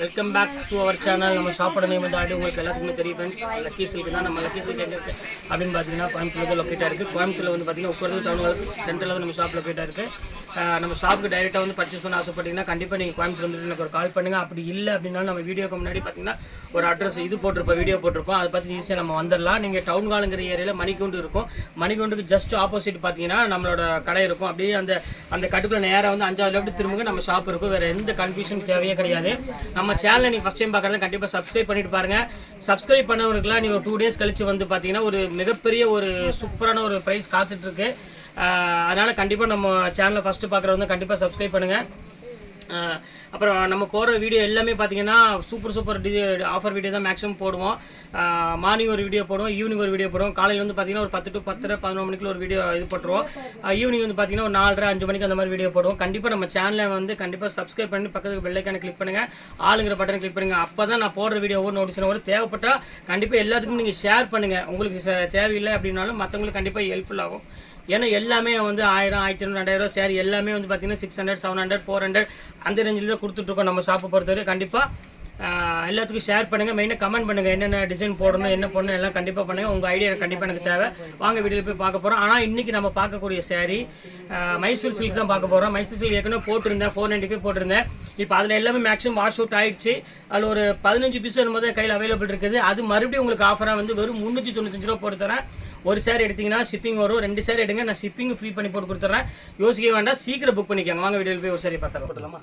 welcome back to our channel நம்ம சாப்பாடு name வந்து ஆடி. உங்களுக்கு எல்லாத்துக்குமே தெரியும் ஃப்ரெண்ட்ஸ் லக்கி சில்க்கு தான் நம்ம லக்கி சில்க் எங்கே இருக்குது அப்படின்னு பார்த்தீங்கன்னா கோயம்புத்தூர் லொக்கேட்டாக இருக்குது கோயம்புத்தூரில் வந்து பார்த்தீங்கன்னா உட்கார்ந்து டவுன் சென்டரில் தான் நம்ம ஷாப் லொக்கேட்டாக இருக்குது நம்ம ஷாப்புக்கு டைரெக்டாக வந்து பர்ச்சேஸ் பண்ண ஆசைப்பட்டீங்கன்னா கண்டிப்பாக நீங்கள் கோயம்புத்தூர் வந்துட்டு எனக்கு ஒரு கால் பண்ணுங்கள் அப்படி இல்லை அப்படின்னாலும் நம்ம வீடியோக்கு முன்னாடி பார்த்தீங்கன்னா ஒரு அட்ரஸ் இது போட்டிருப்போம் வீடியோ போட்டிருப்போம். அதை பார்த்து ஈஸியாக நம்ம வந்துடலாம். நீங்கள் டவுன் காலங்கிற ஏரியாவில் மணிக்கூண்டு இருக்கும். மணிக்கூண்டுக்கு ஜஸ்ட் ஆப்போசிட் பார்த்தீங்கன்னா நம்மளோட கடை இருக்கும். அப்படியே அந்த அந்த கட்டுக்குள்ள நேராக வந்து அஞ்சாவது லெஃப்ட் திரும்புங்க. நம்ம ஷாப் இருக்கும். வேறு எந்த கன்ஃபியூஷன் தேவையே கிடையாது. நம்ம சேனலை நீங்கள் ஃபஸ்ட் டைம் பார்க்குறது கண்டிப்பாக சப்ஸ்கிரைப் பண்ணிட்டு பாருங்கள் சப்ஸ்கிரைப் பண்ணவங்களுக்குலாம் நீங்கள் ஒரு டூ டேஸ் கழிச்சு வந்து பார்த்தீங்கன்னா ஒரு மிகப்பெரிய ஒரு சூப்பரான ஒரு ப்ரைஸ் காத்துட்ருக்கு அதனால் கண்டிப்பாக நம்ம சேனலை ஃபஸ்ட்டு பார்க்குறவங்க கண்டிப்பாக சப்ஸ்கிரைப் பண்ணுங்கள் அப்புறம் நம்ம போடுற வீடியோ எல்லாமே பார்த்தீங்கன்னா super super D offer video தான் மேக்ஸிமம் போடுவோம். மார்னிங் ஒரு வீடியோ போடுவோம் ஈவினிங் ஒரு வீடியோ போடுவோம். காலையில் வந்து பார்த்தீங்கன்னா ஒரு பத்து டு பத்தரை பதினொரு மணிக்குள்ள ஒரு வீடியோ இது போட்டுருவோம். ஈவினிங் வந்து பார்த்தீங்கன்னா ஒரு நாலரை அஞ்சு மணிக்கு அந்த மாதிரி வீடியோ போடுவோம். கண்டிப்பாக நம்ம சேனலை வந்து கண்டிப்பாக சப்ஸ்கிரைப் பண்ணி பக்கத்துக்கு பெல்லைக்கான கிளிக் பண்ணுங்கள் ஆளுங்கிற பட்டனை கிளிக் பண்ணுங்கள் அப்போ தான் நான் போடுற வீடியோ ஒவ்வொரு நோட்டிஸ் ஒரு தேவைப்பட்டால் கண்டிப்பாக எல்லாத்துக்கும் நீங்கள் ஷேர் பண்ணுங்கள் உங்களுக்கு ச- தேவையில்லை அப்படின்னாலும் மற்றவங்களுக்கு கண்டிப்பாக ஹெல்ப்ஃபுல் ஆகும். ஏன்னா எல்லாமே வந்து ஆயிரம் ஆயிரத்தி ஐநூறு ரெண்டாயிரம் சேரீ எல்லாமே வந்து பார்த்தீங்கன்னா six hundred seven hundred four hundred அந்த ரேஞ்சில் தான் கொடுத்துட்ருக்கோம் நம்ம ஷாப்பை பொறுத்தவரை கண்டிப்பாக எல்லாத்துக்கும் ஷேர் பண்ணுங்கள் மெயினாக கமெண்ட் பண்ணுங்கள் என்னென்ன டிசைன் போடணும் என்ன பண்ணணும் எல்லாம் கண்டிப்பாக பண்ணுங்கள் உங்கள் ஐடியா கண்டிப்பாக எனக்கு தேவை. வாங்க வீடியோ போய் பார்க்க போகிறோம் ஆனால் இன்றைக்கி நம்ம பார்க்கக்கூடிய சேரீ மைசூர் சில்க் தான் பார்க்க போகிறோம் மைசூர் சில்க் ஏற்கனவே போட்டிருந்தேன். ஃபோர் நைன்ட்டி ஃபைவ் போட்டிருந்தேன். இப்போ அதில் எல்லாமே மேக்ஸிமம் வாஷ் அவுட் ஆயிடுச்சு. அதில் ஒரு பதினஞ்சு பீஸ் வரும்போது கையில் அவைலபிள் இருக்குது. அது மறுபடியும் உங்களுக்கு ஆஃபராக வந்து வெறும் முந்நூற்றி தொண்ணூத்தஞ்சு ரூபா போட்டு தரேன். ஒரு சேர் எடுத்தீங்கன்னா ஷிப்பிங் வரும். ரெண்டு சேர் எடுங்க நான் ஷிப்பிங் ஃப்ரீ பண்ணி போட்டு கொடுத்துட்றேன். யோசிக்க வேண்டாம் சீக்கிரம் புக் பண்ணிக்கோங்க. வாங்க வீடியோவில் போய் ஒரு சாரி பார்த்தா போட்டுலாமா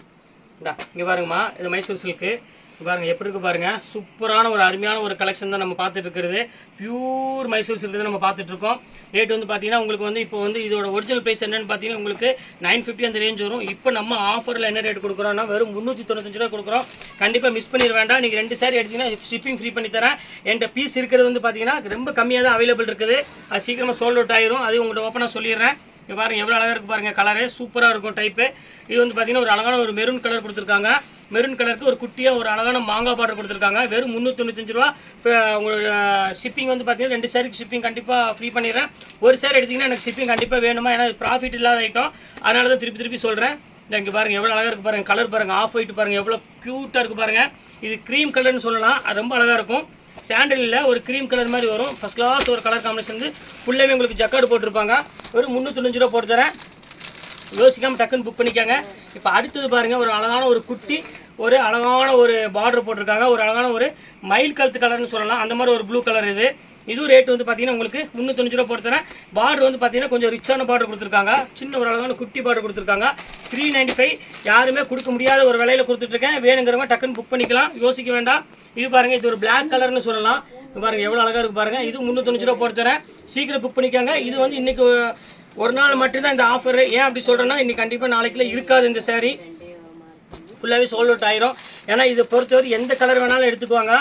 இந்தா இங்கே பாருங்கம்மா இது மைசூர் சில்க்கு பாருங்கள் பாருங்க. எப்படி இருக்கு பாருங்க? சூப்பரான ஒரு அருமையான ஒரு கலெக்ஷன் தான் நம்ம பார்த்துட்டு இருக்கிறது. பியூர் மைசூர் சில்க் தான் நம்ம பார்த்துட்டு இருக்கோம். ரேட் வந்து பார்த்தீங்கன்னா உங்களுக்கு வந்து இப்போ வந்து இதோட ஒரிஜினல் ப்ரைஸ் என்னன்னு பார்த்தீங்கன்னா உங்களுக்கு நைன் ஃபிஃப்டி அந்த ரேஞ்ச் வரும். இப்போ நம்ம ஆஃபரில் என்ன ரேட் கொடுக்குறோம்னா வெறும் முந்நூற்றி தொண்ணூத்தஞ்சு ரூபா கொடுக்குறோம். கண்டிப்பாக மிஸ் பண்ணிட வேண்டாம். நீங்கள் ரெண்டு சாரி எடுத்தீங்கன்னா ஷிப்பிங் ஃப்ரீ பண்ணி தரேன். என்கிட்ட பீஸ் இருக்கிறது வந்து பார்த்தீங்கன்னா ரொம்ப கம்மியாக தான் அவைலபிள் இருக்குது. அது சீக்கிரமாக சோல்ட் அவுட் ஆயிரும். அது உங்கள்கிட்ட ஓப்பனாக சொல்லிடுறேன். இங்க பாருங்கள் எவ்வளோ அழகாக இருக்கு பாருங்கள் கலரு சூப்பராக இருக்கும் டைப்பு இது வந்து பார்த்தீங்கன்னா ஒரு அழகான ஒரு மெரூன் கலர் கொடுத்துருக்காங்க. மெரூன் கலருக்கு ஒரு குட்டியாக ஒரு அழகான மாங்காய் பார்டர் கொடுத்துருக்காங்க. வெறும் முந்நூற்றி ரூபா. இப்போ உங்களோட ஷிப்பிங் வந்து பார்த்தீங்கன்னா ரெண்டு சேருக்கு ஷிப்பிங் கண்டிப்பாக ஃப்ரீ பண்ணிடுறேன். ஒரு சேர் எடுத்தீங்கன்னா எனக்கு ஷிப்பிங் கண்டிப்பாக வேணுமா? ஏன்னா ப்ராஃபிட் இல்லாத ஐட்டம் அதனால தான் திருப்பி திருப்பி சொல்கிறேன் இங்கே பாருங்கள் எவ்வளோ அழகாக இருக்குது பாருங்கள் கலர் பாருங்கள் ஆஃப் ஒயிட் பாருங்கள் எவ்வளோ க்யூட்டாக இருக்குது பாருங்கள் இது க்ரீம் கலர்னு சொல்லலாம். அது ரொம்ப அழகாக இருக்கும். சாண்டலில் ஒரு க்ரீம் கலர் மாதிரி வரும். ஃபஸ்ட் கிளாஸ் ஒரு கலர் காம்பினேஷன் வந்து ஃபுல்லாகவே உங்களுக்கு ஜக்கார்டு போட்டிருப்பாங்க. ஒரு முந்நூற்றஞ்சு ரூபா போட்டு தரேன். யோசிக்காமல் டக்குன்னு புக் பண்ணிக்கோங்க. இப்போ அடுத்தது பாருங்கள் ஒரு அழகான ஒரு குட்டி ஒரு அழகான ஒரு பார்டர் போட்டிருக்காங்க. ஒரு அழகான ஒரு மயில் கழுத்து கலர்னு சொல்லலாம். அந்த மாதிரி ஒரு ப்ளூ கலர் இது. இதுவும் ரேட் வந்து பார்த்தீங்கன்னா உங்களுக்கு முந்நூற்றஞ்சு ரூபா போட்டு பார்டர் வந்து பார்த்தீங்கன்னா கொஞ்சம் ரிச்சான பார்டர் கொடுத்துருக்காங்க. சின்ன ஒரு அழகான குட்டி பார்டர் கொடுத்துருக்காங்க. த்ரீ நைன்டி ஃபைவ் யாருமே கொடுக்க முடியாத ஒரு விலையில் கொடுத்துட்ருக்கேன். வேணுங்கிறவங்க டக்குன்னு புக் பண்ணிக்கலாம். யோசிக்க வேண்டாம். இது பாருங்க இது ஒரு பிளாக் கலர்னு சொல்லலாம். பாருங்கள் எவ்வளோ அழகாக இருக்குது பாருங்கள் இது முந்நூற்றஞ்சு ரூபா போட்டுத்தரேன். சீக்கிரம் புக் பண்ணிக்காங்க. இது வந்து இன்றைக்கி ஒரு நாள் மட்டும்தான் இந்த ஆஃபர் ஏன் அப்படி சொல்கிறேன்னா இன்னைக்கு கண்டிப்பாக நாளைக்குள்ள இருக்காது இந்த சேரீ ஃபுல்லாகவே சோல்ட் அவுட் ஆயிரும். ஏன்னா இதை பொறுத்தவரை எந்த கலர் வேணாலும் எடுத்துக்குவாங்க.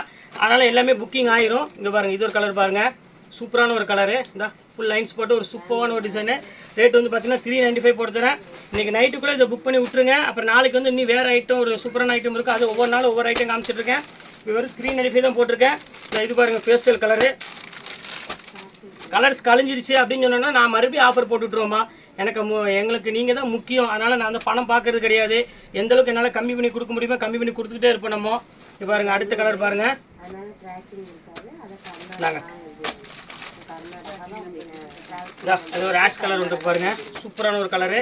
அதனால் எல்லாமே புக்கிங் ஆயிரும். இங்கே பாருங்கள் இது ஒரு கலர் பாருங்கள் சூப்பரான ஒரு கலரு இந்த ஃபுல் லைன்ஸ் போட்டு ஒரு சூப்பரான ஒரு டிசைனு ரேட் வந்து பார்த்தீங்கன்னா த்ரீ நைன்ட்டி ஃபைவ் போட்டு தரேன். இன்றைக்கி நைட்டுக்குள்ளே இதை புக் பண்ணி விட்ருங்க அப்புறம் நாளைக்கு வந்து இன்னும் வேறு ஐட்டம் ஒரு சூப்பரான ஐட்டம் இருக்குது அது ஒவ்வொரு நாளும் ஒவ்வொரு ஐட்டம் காமிச்சிட்ருக்கேன் இது வெறும் த்ரீ நைன்ட்டி ஃபைவ் தான் போட்டிருக்கேன். இந்த இது பாருங்கள் ஃபேஷியல் கலரு கலர்ஸ் கழிஞ்சிருச்சு அப்படின்னு சொன்னோன்னா நான் மறுபடியும் ஆஃபர் போட்டுவிட்ருவோம்மா எனக்கு மு- எங்களுக்கு நீங்கள் தான் முக்கியம். அதனால் நான் வந்து பணம் பார்க்கறது கிடையாது. எந்த அளவுக்கு என்னால் கம்மி பண்ணி கொடுக்க முடியுமோ கம்மி பண்ணி கொடுத்துக்கிட்டே இருப்போம் நம்ம. இப்போ பாருங்க அடுத்த கலர் பாருங்க. நாங்கள் அது ஒரு ஆஷ் கலர் ஒன்று பாருங்கள் பாருங்க. சூப்பரான ஒரு கலரு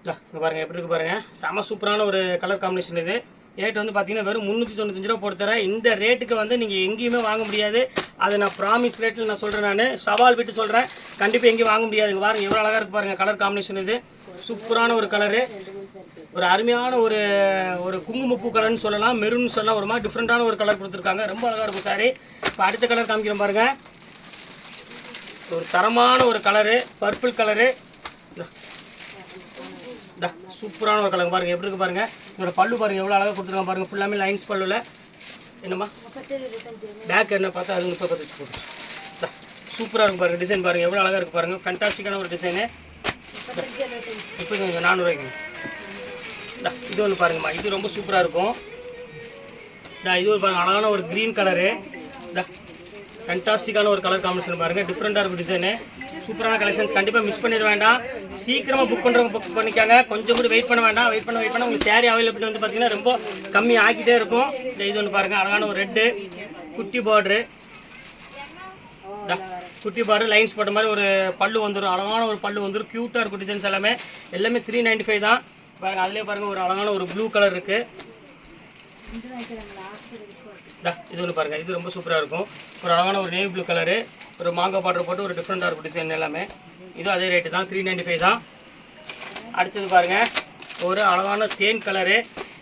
இங்கே பாருங்கள் எப்படி இருக்கு பாருங்கள் செம சூப்பரான ஒரு கலர் காம்பினேஷன் இது. ரேட் வந்து பார்த்தீங்கன்னா வெறும் முந்நூற்றி தொண்ணூத்தஞ்சு ரூபா போட்டு தரேன். இந்த ரேட்டுக்கு வந்து நீங்கள் எங்கேயுமே வாங்க முடியாது. அதை நான் ப்ராமிஸ் ரேட்டில் நான் சொல்கிறேன் நான். சவால் விட்டு சொல்கிறேன் கண்டிப்பாக எங்கேயும் வாங்க முடியாது. பாருங்கள் எவ்வளோ அழகாக இருக்கு பாருங்கள் கலர் காம்பினேஷன் இது. சூப்பரான ஒரு கலரு ஒரு அருமையான ஒரு ஒரு குங்குமப்பூ கலர்னு சொல்லலாம். மெருன்னு சொல்லலாம். ஒரு மாதிரி டிஃப்ரெண்ட்டான ஒரு கலர் கொடுத்துருக்காங்க. ரொம்ப அழகாக இருக்கும் சாரி இப்போ அடுத்த கலர் காமிக்கிறேன் பாருங்கள் ஒரு தரமான ஒரு கலரு பர்பிள் கலரு சூப்பரான ஒரு கலர் பாருங்கள் எப்படி இருக்கு பாருங்கள் இதோட பல்லு பாருங்க எவ்வளோ அழகாக கொடுத்துருக்காங்க பாருங்க. ஃபுல்லாமே லைன்ஸ் பல்லுல. என்னம்மா? பேக் என்ன பார்த்தா அது முப்பது பத்து வச்சு போட்டு சூப்பராக இருக்கும் பாருங்க டிசைன் பாருங்க. எவ்வளோ அழகாக இருக்கு பாருங்க. ஃபேண்டாஸ்டிக்கான ஒரு டிசைனு இப்போ கொஞ்சம் நானூறுவாய்க்கு இது ஒன்று பாருங்கம்மா. இது ரொம்ப சூப்பராக இருக்கும். டா இது ஒரு பாருங்க அழகான ஒரு க்ரீன் கலரு டா ஃபேண்டாஸ்டிக்கான ஒரு கலர் காம்பினேஷன் பாருங்கள் டிஃப்ரெண்ட்டாக இருக்கும் டிசைனு சூப்பரான கலெக்ஷன்ஸ் கண்டிப்பாக மிஸ் பண்ணிட வேண்டாம். சீக்கிரமாக புக் பண்ணுறவங்க புக் பண்ணிக்காங்க. கொஞ்சம் கூட வெயிட் பண்ண வேண்டாம். வெயிட் பண்ண வெயிட் பண்ண. உங்களுக்கு சேரீ அவைலபிலிட்டி வந்து பார்த்தீங்கன்னா ரொம்ப கம்மி ஆகிட்டே இருக்கும். இந்த இது ஒன்று பாருங்கள் அழகான ஒரு ரெட்டு குட்டி பார்டரு குட்டி பார்டர் லைன்ஸ் போட்ட மாதிரி ஒரு பல்லு வந்துடும் அழகான ஒரு பல்லு வந்துடும் க்யூட்டாக இருக்கும் டிசைன்ஸ் எல்லாமே. எல்லாமே த்ரீ நைன்ட்டி ஃபைவ் தான். பாருங்கள் அதிலே பாருங்கள் ஒரு அழகான ஒரு ப்ளூ கலர் இருக்குது இது ஒன்று பாருங்கள் இது ரொம்ப சூப்பராக இருக்கும். ஒரு அழகான ஒரு நேவி ப்ளூ கலரு ஒரு மாங்காய் பாட்ரு போட்டு ஒரு டிஃப்ரெண்ட்டாக இருக்கும் டிசைன் எல்லாமே. இதுவும் அதே ரேட்டு தான் த்ரீ நைன்டி ஃபைவ் தான். அடுத்தது பாருங்கள் ஒரு அழகான தேன் கலரு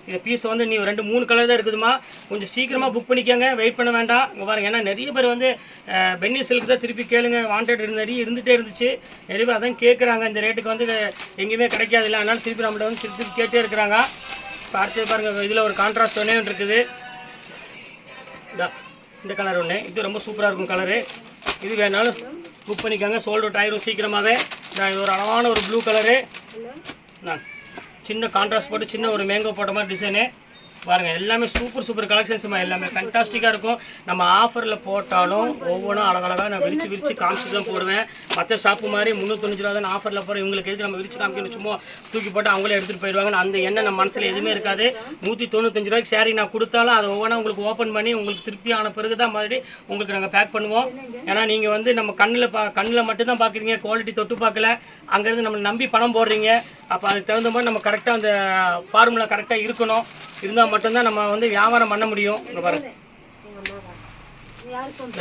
இந்த பீஸ் வந்து நீ ரெண்டு மூணு கலர் தான் இருக்குதுமா கொஞ்சம் சீக்கிரமாக புக் பண்ணிக்கோங்க. வெயிட் பண்ண வேண்டாம். இங்கே பாருங்கள் ஏன்னா நிறைய பேர் வந்து பென்னி சில்க் தான் திருப்பி கேளுங்க. வாண்டட் இருந்த நிறைய இருந்துகிட்டே இருந்துச்சு. நிறைய பேர் அதான் கேட்குறாங்க இந்த ரேட்டுக்கு வந்து எங்கேயுமே கிடைக்காதுல்ல அதனால் அதனால திருப்பி நம்மள்ட்ட வந்து திருப்பி கேட்டே இருக்கிறாங்க. இப்போ அடுத்தது பாருங்கள் இதில் ஒரு கான்ட்ராஸ்ட் ஒன்றே ஒன்று இருக்குது. இதா இந்த கலர் ஒன்று இது ரொம்ப சூப்பராக இருக்கும் கலரு இது வேணாலும் புக் பண்ணிக்கோங்க. சோல்ட் அவுட் ஆயிரும் சீக்கிரமாகவே நான் இது ஒரு அழகான ஒரு ப்ளூ கலரு நான் சின்ன கான்ட்ராஸ்ட் போட்டு சின்ன ஒரு மேங்கோ போட்ட மாதிரி டிசைனு பாருங்கள் எல்லாமே சூப்பர் சூப்பர் கலெக்ஷன்ஸ்மா எல்லாமே ஃபேண்டாஸ்டிக்காக இருக்கும். நம்ம ஆஃபரில் போட்டாலும் ஒவ்வொன்றும் அழகழகாக நான் விரிச்சு விரிச்சு காமிச்சு தான் போடுவேன். மற்ற ஷாப்பு மாதிரி முந்நூற்றஞ்சு ரூபா தான் ஆஃபரில் போகிறோம் இவங்களுக்கு எதுக்கு நம்ம விரிச்சு காமிக்கணும்? சும்மா தூக்கி போட்டு அவங்களே எடுத்துகிட்டு போயிடுவாங்க அந்த எண்ணம் நம்ம மனசில் எதுவுமே இருக்காது. நூற்றி தொண்ணூத்தஞ்சு ரூபாய்க்கு சேரீ நான் கொடுத்தாலும் அதை ஒவ்வொன்றா உங்களுக்கு ஓப்பன் பண்ணி உங்களுக்கு திருப்தி ஆன பிறகு தான் மாதிரி உங்களுக்கு நாங்கள் பேக் பண்ணுவோம். ஏன்னா நீங்கள் வந்து நம்ம கண்ணில் பா கண்ணில் மட்டும்தான் பார்க்குறீங்க குவாலிட்டி தொட்டு பார்க்கல. அங்கேருந்து நம்மளை நம்பி பணம் போடுறீங்க. அப்போ அதுக்கு தகுந்த மாதிரி நம்ம கரெக்டாக அந்த ஃபார்முலா கரெக்டாக இருக்கணும். இருந்தால் மட்டும்தான் நம்ம வந்து வியாபாரம் பண்ண முடியும். இங்கே பாருங்கள்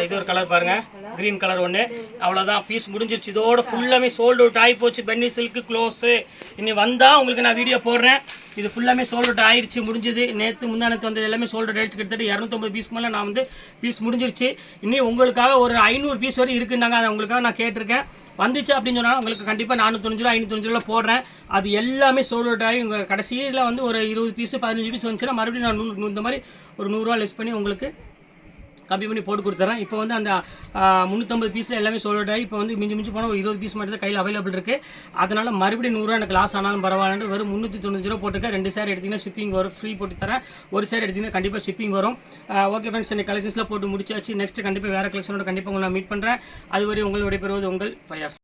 இது ஒரு கலர் பாருங்க. கிரீன் கலர் ஒன்று அவ்வளோதான் பீஸ் முடிஞ்சிருச்சு. இதோட ஃபுல்லாமே சோல்ட் அவுட் ஆகி போச்சு பென்னி சில்க்கு க்ளோஸு இனி வந்தால் உங்களுக்கு நான் வீடியோ போடுறேன். இது ஃபுல்லாமே சோல்ட் அவுட் ஆயிடுச்சு முடிஞ்சது. நேற்று முந்தானத்து வந்தது எல்லாமே சோல்ட் அவுட் ஆயிடுச்சு. கிட்டத்தட்ட இரநூத்தொம்பது பீஸ் மேலே நான் வந்து பீஸ் முடிஞ்சிருச்சு. இன்னும் உங்களுக்காக ஒரு ஐநூறு பீஸ் வரை இருக்குன்னாங்க. அதை உங்களுக்காக நான் கேட்டிருக்கேன். வந்துச்சு அப்படின்னு சொன்னால் உங்களுக்கு கண்டிப்பாக நானூற்றஞ்சு ரூபா ஐநூற்றஞ்சு ரூபா போடுறேன். அது எல்லாமே சோல்ட் அவுட் ஆகி உங்கள் கடைசியில் வந்து ஒரு இருபது பீஸ் பதினஞ்சு பீஸ் வந்துச்சுன்னா மறுபடியும் நான் நூறு இந்த மாதிரி ஒரு நூறுரூவா லெஸ் பண்ணி உங்களுக்கு கம்மி பண்ணி போட்டு கொடுத்துறேன். இப்போ வந்து அந்த முந்நூற்றம்பது பீஸில் எல்லாமே சோல்ட் ஆகி இப்போ வந்து மிஞ்சி மிஞ்சி போனால் ஒரு இருபது பீஸ் மட்டும் தான் கையில் அவைலபிள் இருக்குது அதனால் மறுபடியும் நூறுரூவா எனக்கு லாஸ் ஆனாலும் பரவாயில்லன்னு வெறும் முந்நூற்றி தொண்ணூறு ரூபா போட்டுருக்கேன். ரெண்டு சேர் எடுத்திங்கன்னா ஷிப்பிங் வரும் ஃப்ரீ போட்டு தரேன். ஒரு சேர் எடுத்திங்கன்னா கண்டிப்பாக ஷிப்பிங் வரும். ஓகே ஃப்ரெண்ட்ஸ் எனக்கு கலெக்ஷன்ஸ்லாம் போட்டு முடிச்சாச்சு. நெக்ஸ்ட் கண்டிப்பாக வேறு கலெக்ஷனோட கண்டிப்பாக உங்களை மீட் பண்ணுறேன் அதுவரை உங்களுடைய பெறுவது உங்கள் ஃபயாஸ்